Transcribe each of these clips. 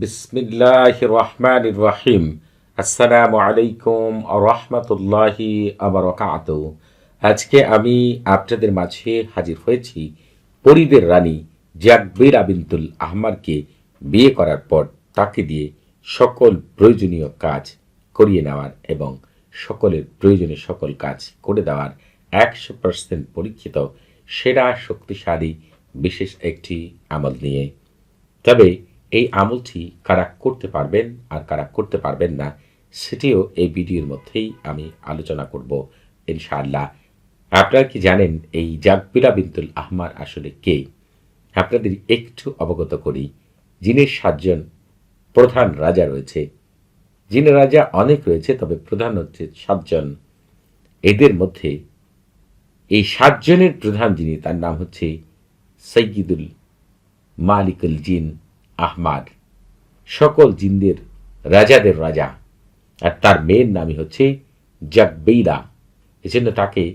বিসমিল্লাহ রহমান রহিম আসসালামু আলাইকুম রহমতুল্লাহি আবরকাত আজকে আমি আপনাদের মাঝে হাজির হয়েছি পরিদের রানী জাকবির আবিন্তুল আহমারকে বিয়ে করার পর তাকে দিয়ে সকল প্রয়োজনীয় কাজ করিয়ে নেওয়ার এবং সকলের প্রয়োজনীয় সকল কাজ করে দেওয়ার একশো পার্সেন্ট পরীক্ষিত, সেরা, শক্তিশালী, বিশেষ একটি আমল নিয়ে। তবে এই আমলটি কারা করতে পারবেন আর কারা করতে পারবেন না, সেটিও এই ভিডিওর মধ্যেই আমি আলোচনা করব, ইনশাআল্লাহ। আপনারা কি জানেন এই জাকবিরা বিনতুল আহমার আসলে কে? আপনাদের একটু অবগত করি, যিনি সাতজন প্রধান রাজা রয়েছে। যিনি রাজা অনেক রয়েছে, তবে প্রধান হচ্ছে সাতজন। এদের মধ্যে এই সাতজনের প্রধান যিনি, তার নাম হচ্ছে সৈয়দুল মালিকুল জিন। আহমাদ। সকল জিন্দের রাজাদের রাজা। আর তার মেয়ের নামই হচ্ছে জাকবেইরা এজন্য তাকে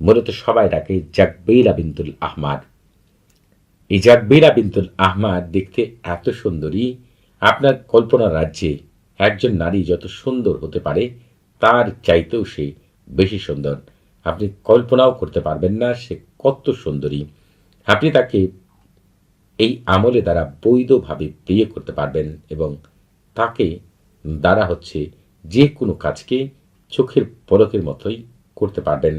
মূলত সবাই ডাকে জাকবেইরা বিনতুল আহমাদ। এই জাকবেইরা বিনতুল আহমাদ দেখতে এত সুন্দরী। আপনার কল্পনা রাজ্যে একজন নারী যত সুন্দর হতে পারে, তার চাইতেও সে বেশি সুন্দর। আপনি কল্পনাও করতে পারবেন না, সে কত সুন্দরী। আপনি তাকে এই আমলে দ্বারা বৈধভাবে বিয়ে করতে পারবেন এবং তাকে দ্বারা হচ্ছে যে কোনো কাজকে চোখের পলকের মতোই করতে পারবেন।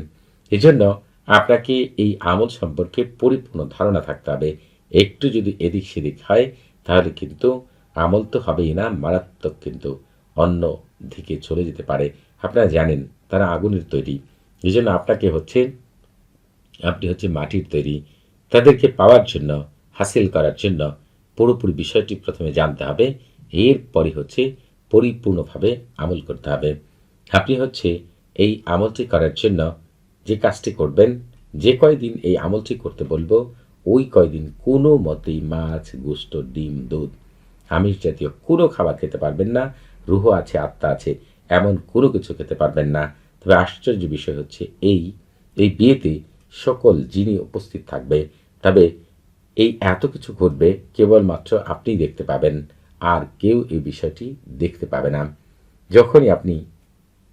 এজন্য আপনাকে এই আমল সম্পর্কে পরিপূর্ণ ধারণা থাকতে হবে। একটু যদি এদিক সেদিক হয়, তাহলে কিন্তু আমল তো হবেই না, মারাত্মক কিন্তু অন্য দিকে চলে যেতে পারে। আপনারা জানেন, তারা আগুনের তৈরি। এই জন্য আপনাকে হচ্ছে, আপনি হচ্ছে মাটির তৈরি। তাদেরকে পাওয়ার জন্য হাসিল করার জন্য পুরোপুরি বিষয়টি প্রথমে জানতে হবে। এরপরই হচ্ছে পরিপূর্ণভাবে আমল করতে হবে। আপনি হচ্ছে এই আমলটি করার জন্য যে কাজটি করবেন, যে কয়দিন এই আমলটি করতে বলব, ওই কয়দিন কোনো মতেই মাছ, গোস্ত, ডিম, দুধ, আমিষ জাতীয় কোনো খাবার খেতে পারবেন না, রুহ আছে, আত্মা আছে, এমন কোনো কিছু খেতে পারবেন না। তবে আশ্চর্য বিষয় হচ্ছে এই এই বিয়েতে সকল যিনি উপস্থিত থাকবে। তবে এই এত কিছু ঘটবে কেবলমাত্র আপনিই দেখতে পাবেন, আর কেউ এই বিষয়টি দেখতে পাবে না। যখনই আপনি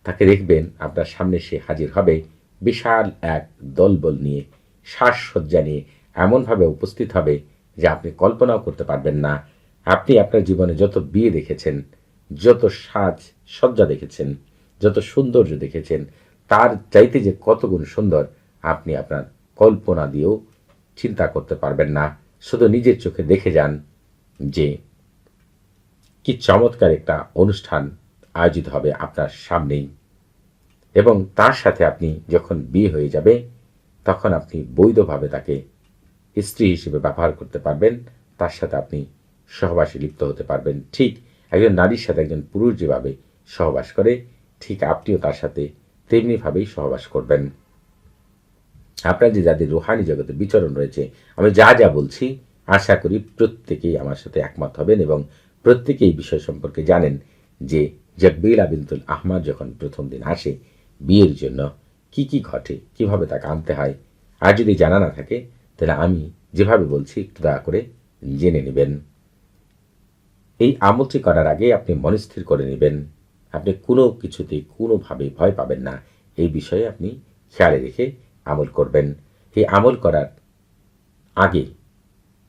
তাকে দেখবেন, আপনার সামনে সে হাজির হবে বিশাল এক দলবল নিয়ে শ্বাসসজ্জা নিয়ে, এমনভাবে উপস্থিত হবে যে আপনি কল্পনাও করতে পারবেন না। আপনি আপনার জীবনে যত বিয়ে দেখেছেন, যত সাজ সজ্জা দেখেছেন, যত সৌন্দর্য দেখেছেন, তার চাইতে যে কত গুণ সুন্দর আপনি আপনার কল্পনা দিয়েও চিন্তা করতে পারবেন না। শুধু নিজের চোখে দেখে যান যে কি চমৎকার একটা অনুষ্ঠান আয়োজিত হবে আপনার সামনেই। এবং তার সাথে আপনি যখন বিয়ে হয়ে যাবে, তখন আপনি বৈধভাবে তাকে স্ত্রী হিসেবে ব্যবহার করতে পারবেন। তার সাথে আপনি সহবাসে লিপ্ত হতে পারবেন। ঠিক একজন নারীর সাথে একজন পুরুষ যেভাবে সহবাস করে, ঠিক আপনিও তার সাথে তেমনিভাবেই সহবাস করবেন। আপনার যে যাদের রুহানি জগতে বিচরণ রয়েছে, আমি যা যা বলছি, আশা করি প্রত্যেকেই আমার সাথে একমত হবেন এবং প্রত্যেকেই বিষয় সম্পর্কে জানেন যে জকবির আবিন্তুল আহমাদ যখন প্রথম দিন আসে, বিয়ের জন্য কি কি ঘটে, কীভাবে তাকে আনতে হয়, আর যদি জানা না থাকে, তাহলে আমি যেভাবে বলছি একটু দয়া করে জেনে নেবেন। এই আমলটি করার আগে আপনি মনস্থির করে নেবেন। আপনি কোনো কিছুতে কোনোভাবে ভয় পাবেন না। এই বিষয়ে আপনি খেয়ালে রেখে আমল করবেন। এই আমল করার আগে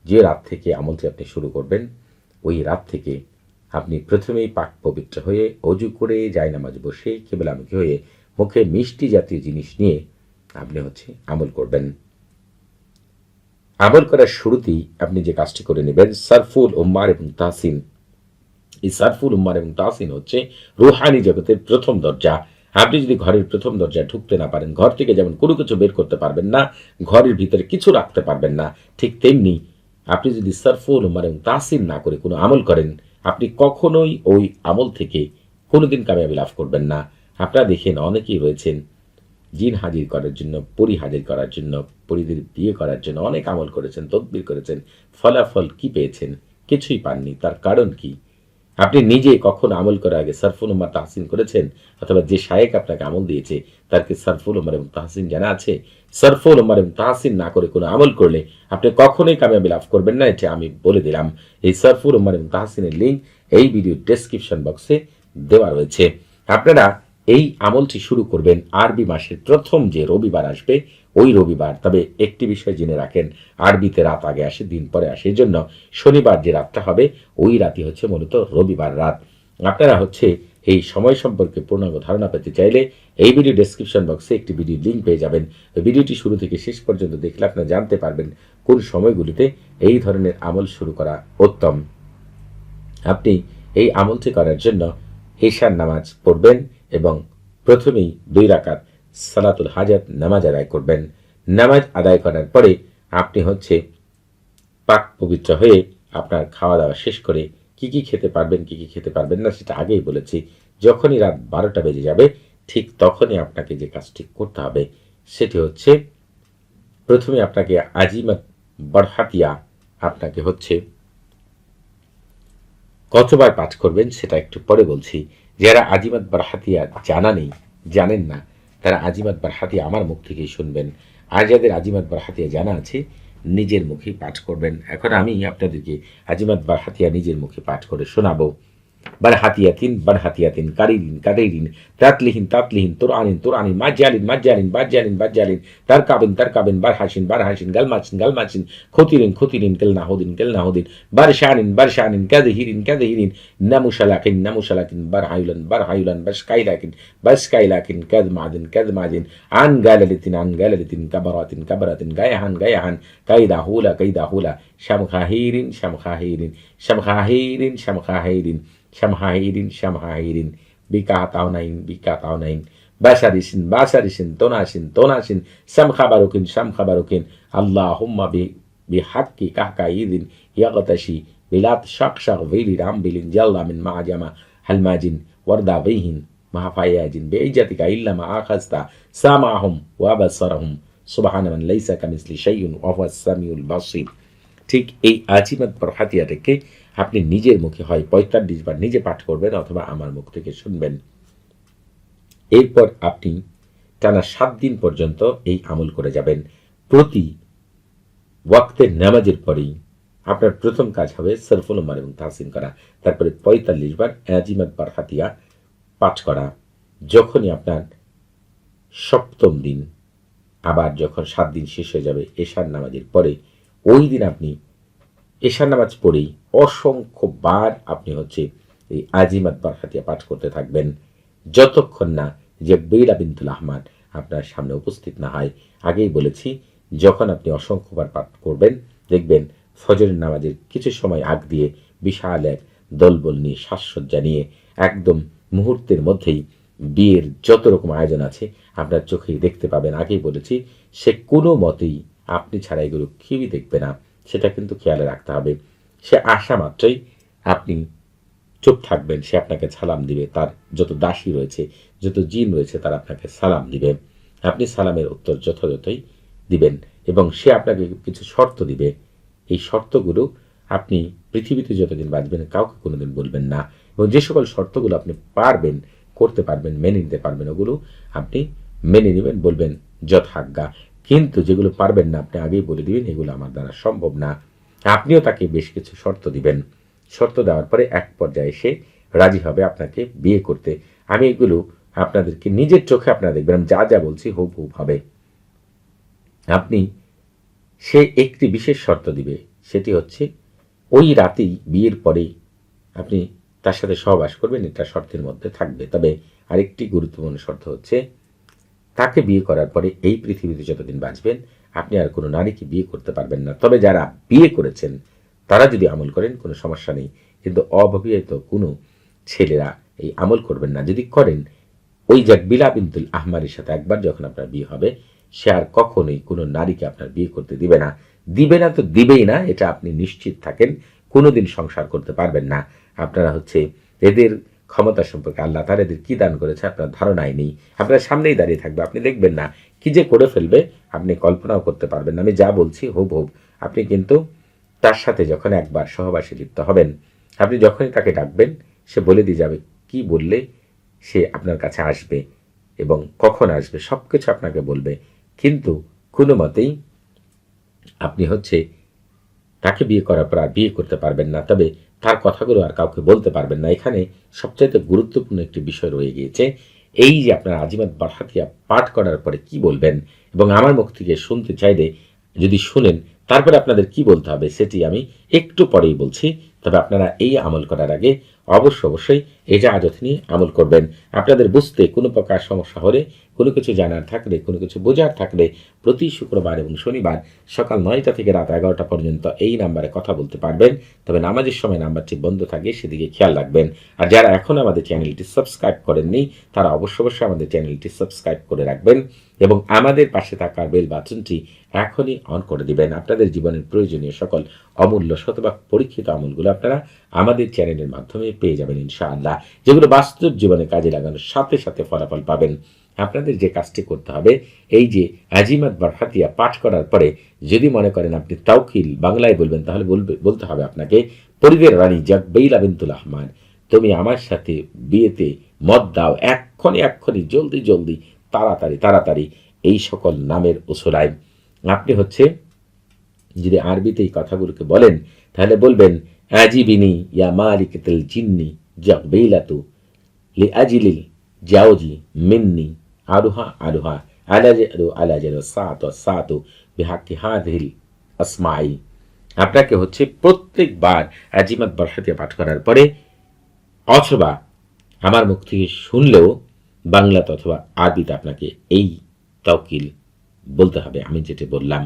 যে রাত থেকে আমলটি আপনি শুরু করবেন, ওই রাত থেকে আপনি প্রথমেই পাক পবিত্র হয়ে অজু করে নামাজ বসে কেবলামুখী হয়ে মুখে মিষ্টি জাতীয় জিনিস নিয়ে আপনি হচ্ছে আমল করবেন। আমল করার শুরুতেই আপনি যে কাজটি করে নেবেন, সারফুল উম্মার এবং তাহসিন। এই সারফুল উম্মার এবং তাহসিন হচ্ছে রুহানি জগতের প্রথম দরজা। আপনি যদি ঘরের প্রথম দরজায় ঢুকতে না পারেন, ঘর থেকে যেমন কোনো কিছু বের করতে পারবেন না, ঘরের ভিতরে কিছু রাখতে পারবেন না, ঠিক তেমনি আপনি যদি সারফুল এবং তাহসিন না করে কোনো আমল করেন, আপনি কখনোই ওই আমল থেকে কোনোদিন কামিয়াবি লাভ করবেন না। আপনারা দেখেন অনেকেই রয়েছেন জিন হাজির করার জন্য, পরি হাজির করার জন্য, পরিদের বিয়ে করার জন্য অনেক আমল করেছেন, তদবির করেছেন, ফলাফল কি পেয়েছেন কিছুই পাননি, তার কারণ কি? আপনি নিজে কখন আমল করার আগে সারফুল উমার তাহসিন করেছেন? অথবা যে শায়েক আপনাকে আমল দিয়েছে, তার কি সারফুল উমার এবং তাহসিন জানা আছে? সারফুল উমার এবং তাহসিন না করে কোনো আমল করলে আপনি কখনোই কামিয়াবি লাভ করবেন না, এটা আমি বলে দিলাম। এই সারফুল উমার এবং তাহসিনের লিঙ্ক এই ভিডিও ডেসক্রিপশন বক্সে দেওয়া রয়েছে। আপনারা এই আমলটি শুরু করবেন আরবি মাসের প্রথম যে রবিবার আসবে, ওই রবিবার। তবে একটি বিষয় জেনে রাখেন, আরবিতে রাত আগে আসে, দিন পরে আসে জন্য শনিবার যে রাতটা হবে, ওই রাতই হচ্ছে মূলত রবিবার রাত। আপনারা হচ্ছে এই সময় সম্পর্কে পূর্ণাঙ্গ ধারণা পেতে চাইলে এই ভিডিও ডেসক্রিপশন বক্সে একটি ভিডিও লিঙ্ক পেয়ে যাবেন। ভিডিওটি শুরু থেকে শেষ পর্যন্ত দেখলে আপনারা জানতে পারবেন কোন সময়গুলিতে এই ধরনের আমল শুরু করা উত্তম। আপনি এই আমলটি করার জন্য ঈশার নামাজ পড়বেন এবং প্রথমেই দুই রাকাত সালাতুল হাজাত নামাজ আদায় করবেন। নামাজ আদায় করার পরে আপনি হচ্ছে পাক পবিত্র হয়ে আপনার খাওয়া দাওয়া শেষ করে কি কি খেতে পারবেন, কি কি খেতে পারবেন না সেটা আগেই বলেছি। যখনই রাত বারোটা বেজে যাবে, ঠিক তখনই আপনাকে যে কাজটি করতে হবে সেটি হচ্ছে প্রথমে আপনাকে আজিমত বরহাতিয়া আপনাকে হচ্ছে কতবার পাঠ করবেন সেটা একটু পরে বলছি। যারা আজিমাত বারহাতিয়া জানা নেই, জানেন না, তারা আজিমাত বারহাতিয়া আমার মুখ থেকেই শুনবেন। আর যাদের আজিমাত বারহাতিয়া জানা আছে, নিজের মুখে পাঠ করবেন। এখন আমি আপনাদেরকে আজিমাত বারহাতিয়া নিজের মুখে পাঠ করে শোনাবো। بنحتية بنحتية كريل كريل تاتلين تاتلين ترعن ترعن ماجالين ماجالين مجل مجل تركابين تركابين برحش برحش غلماشين غلماشين كوتيرين كوتيرين كلنا هودين كلنا هودين برشان برشان كذهير كذهير نمو شلاق نمو شلاق برعيلن برعيلن بس كايلاكن بس كايلاكن كذ معدن كذ معدن عن قاللتن عن قاللتن كبراتين كبرات جايحن جايحن كيدا هولا كيدا هولا شمخاهير شمخاهير شمخاهير شمخاهير শামখাহিরিন শামখাহিরিন শামহাহিরিন শামহাহিরিন বিকাতাউনাইন বিকাতাউনাইন বাসারিসিন বাসারিসিন তোনাসিন তোনাসিন শামখাবারুকিন শামখাবারুকিন আল্লাহুম্মা বি বিহাক্কি কাহকাইদিন ইয়াগতাশি বিলাত শাক শাক ভেলি রাম বিলিন জাল্লা মিন মাজামা হালমাজিন ওয়ারদা বেহিন মাহাফায়াজিন বেইজাতিকা ইল্লা মা আখাস্তা সামাহুম ওয়াবাসারহুম সুবহান মান লাইসা কামিসলি শাইউন ওয়া হুয়াস সামিউল বাসির ঠিক এই আজিমাত বরহাতিয়াটাকে আপনি নিজের মুখে হয় পঁয়তাল্লিশ বার নিজে পাঠ করবেন অথবা আমার মুখ থেকে শুনবেন। এরপর আপনি টানা সাত দিন পর্যন্ত এই আমল করে যাবেন। প্রতি ওয়াক্তের নামাজের পরেই আপনার প্রথম কাজ হবে সরফুল উমার এবং তাহসিন করা। তারপরে পঁয়তাল্লিশ বার অ্যাজিমাত বার হাতিয়া পাঠ করা। যখনই আপনার সপ্তম দিন, আবার যখন সাত দিন শেষ হয়ে যাবে এশার নামাজের পরে, ওই দিন আপনি এশার নামাজ পড়েই অসংখ্য বার আপনি হচ্ছে এই আজিমাত বারহাতিয়া পাঠ করতে থাকবেন। যতক্ষণ না যে বেইলা বিনতুল আহমাদ আপনার সামনে উপস্থিত না হয়, আগেই বলেছি, যখন আপনি অসংখ্যবার পাঠ করবেন, দেখবেন ফজরের নামাজের কিছু সময় আগ দিয়ে বিশাল এক দলবল নিয়ে সাজসজ্জা নিয়ে একদম মুহূর্তের মধ্যেই বিয়ের যত রকম আয়োজন আছে আপনার চোখেই দেখতে পাবেন। আগেই বলেছি, সে কোনো মতেই আপনি ছাড়া এগুলো কেউই দেখবে না। সেটা কিন্তু খেয়ালে রাখতে হবে। সে আসা মাত্রই আপনি চুপ থাকবেন, সে আপনাকে সালাম দিবে, তার যত দাসী রয়েছে, যত জিন রয়েছে, তার আপনাকে সালাম দিবে। আপনি সালামের উত্তর যথাযথই দিবেন এবং সে আপনাকে কিছু শর্ত দিবে। এই শর্তগুলো আপনি পৃথিবীতে যতদিন বাঁচবেন, কাউকে কোনোদিন বলবেন না এবং যে সকল শর্তগুলো আপনি পারবেন, করতে পারবেন, মেনে নিতে পারবেন, ওগুলো আপনি মেনে নেবেন, বলবেন যথাজ্ঞা। কিন্তু যেগুলো পারবেন না, আপনি আগেই বলে দিবেন, এগুলো আমার দ্বারা সম্ভব না। আপনিও তাকে বেশ কিছু শর্ত দিবেন। শর্ত দেওয়ার পরে এক পর্যায়ে সে রাজি হবে আপনাকে বিয়ে করতে। আমি এগুলো আপনাদেরকে নিজের চোখে আপনারা দেখবেন, আমি যা যা বলছি হুব হুব হবে। আপনি সে একটি বিশেষ শর্ত দিবে, সেটি হচ্ছে ওই রাতেই বিয়ের পরেই আপনি তার সাথে সহবাস করবেন, এটা শর্তের মধ্যে থাকবে। তবে আরেকটি গুরুত্বপূর্ণ শর্ত হচ্ছে তাকে বিয়ে করার পরে এই পৃথিবীতে যতদিন বাঁচবেন, আপনি আর কোনো নারীকে বিয়ে করতে পারবেন না। তবে যারা বিয়ে করেছেন, তারা যদি আমল করেন, কোনো সমস্যা নেই। কিন্তু অবিবাহিত কোনো ছেলেরা এই আমল করবেন না। যদি করেন, ওই যাক বিলা বিনতুল আহমারের সাথে একবার যখন আপনার বিয়ে হবে, সে আর কখনোই কোনো নারীকে আপনার বিয়ে করতে দিবে না। দিবে না তো দিবেই না, এটা আপনি নিশ্চিত থাকেন, কোনোদিন সংসার করতে পারবেন না। আপনারা হচ্ছে এদের ক্ষমতা সম্পর্কে আল্লাহ তার এদের কি দান করেছে আপনার ধারণাই নেই। আপনার সামনেই দাঁড়িয়ে থাকবে, আপনি দেখবেন না। কি যে করে ফেলবে, আপনি কল্পনাও করতে পারবেন না। আমি যা বলছি, হুব হুব। আপনি কিন্তু তার সাথে যখন একবার সহবাসে লিপ্ত হবেন, আপনি যখনই তাকে ডাকবেন, সে বলে দিয়ে যাবে, কি বললে সে আপনার কাছে আসবে এবং কখন আসবে? সব কিছু আপনাকে বলবে। কিন্তু কোনো মতেই আপনি হচ্ছে তাকে বিয়ে করার পর আর বিয়ে করতে পারবেন না। তবে তার কথাগুলো আর কাউকে বলতে পারবেন না। এখানে সবচাইতে গুরুত্বপূর্ণ একটি বিষয় রয়ে গিয়েছে। এই যে আপনার আজিমাত বারহাতিয়া পাঠ করার পরে কি বলবেন? এবং আমার মুখ থেকে শুনতে চাইলে যদি শুনেন, তারপরে আপনাদের কি বলতে হবে সেটি আমি একটু পরেই বলছি। তবে আপনারা এই আমল করার আগে অবশ্য অবশ্যই এজাজত নিয়ে আমল করবেন, আপনাদের বুঝতে কোনো প্রকার সমস্যা হলে, কোনো কিছু জানার থাকলে, কোনো কিছু বোঝার থাকলে প্রতি শুক্রবার এবং শনিবার সকাল নয়টা থেকে রাত এগারোটা পর্যন্ত এই নাম্বারে কথা বলতে পারবেন। তবে নামাজের সময় নাম্বারটি বন্ধ থাকে, সেদিকে খেয়াল রাখবেন। আর যারা এখন আমাদের চ্যানেলটি সাবস্ক্রাইব করেননি, তারা অবশ্য অবশ্যই আমাদের চ্যানেলটি সাবস্ক্রাইব করে রাখবেন এবং আমাদের পাশে থাকা বেল বাটনটি এখনই অন করে দিবেন। আপনাদের জীবনের প্রয়োজনীয় সকল অমূল্য শতভাগ পরীক্ষিত আমলগুলো আপনারা আমাদের চ্যানেলের মাধ্যমে পেয়ে যাবেন ইনশাআল্লাহ। যেগুলো বাস্তব জীবনে কাজে লাগানোর সাথে সাথে ফলাফল পাবেন। আপনাদের যে কাজটি করতে হবে, এই যে আজিমাত বারহাতিয়া পাঠ করার পরে যদি মনে করেন আপনি তাওকিল বাংলায় বলবেন, তাহলে বলবে, বলতে হবে আপনাকে, পরিবের রানী জাকবেইলা বিনতুল আহমান, তুমি আমার সাথে বিয়েতে মত দাও, এক্ষণি এক্ষণি জলদি জলদি, তাড়াতাড়ি তাড়াতাড়ি, এই সকল নামের ওসরায় আপনি হচ্ছে যদি আরবিতে এই কথাগুলোকে বলেন, তাহলে বলবেন, আজিবিনি ইয়া মালিকাতুল জিন্নি। জাকবেইলাতু লি আজিলিল জাওজি মিন্নি আরুহা আরুহা আলাজালু আলাজালু সাতু সাতু বিহাক্কি হাদিল আসমাই আপনাকে হচ্ছে প্রত্যেকবার আজিমাত বর্ষাতে পাঠ করার পরে অথবা আমার মুখ থেকে শুনলেও বাংলাতে অথবা আরবিতে আপনাকে এই তৌকিল বলতে হবে। আমি যেটা বললাম,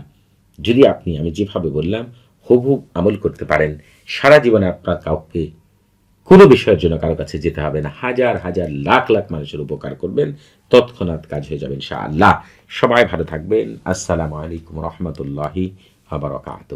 যদি আপনি আমি যেভাবে বললাম হুবহুব আমল করতে পারেন। সারা জীবনে আপনার কাউকে কোনো বিষয়ের জন্য কারও কাছে যেতে হবে না। হাজার হাজার, লাখ লাখ মানুষের উপকার করবেন, তৎক্ষণাৎ কাজ হয়ে যাবেন শাহ আল্লাহ সবাই ভালো থাকবেন। আসসালামু আলাইকুম রহমতুল্লাহি আবরকাত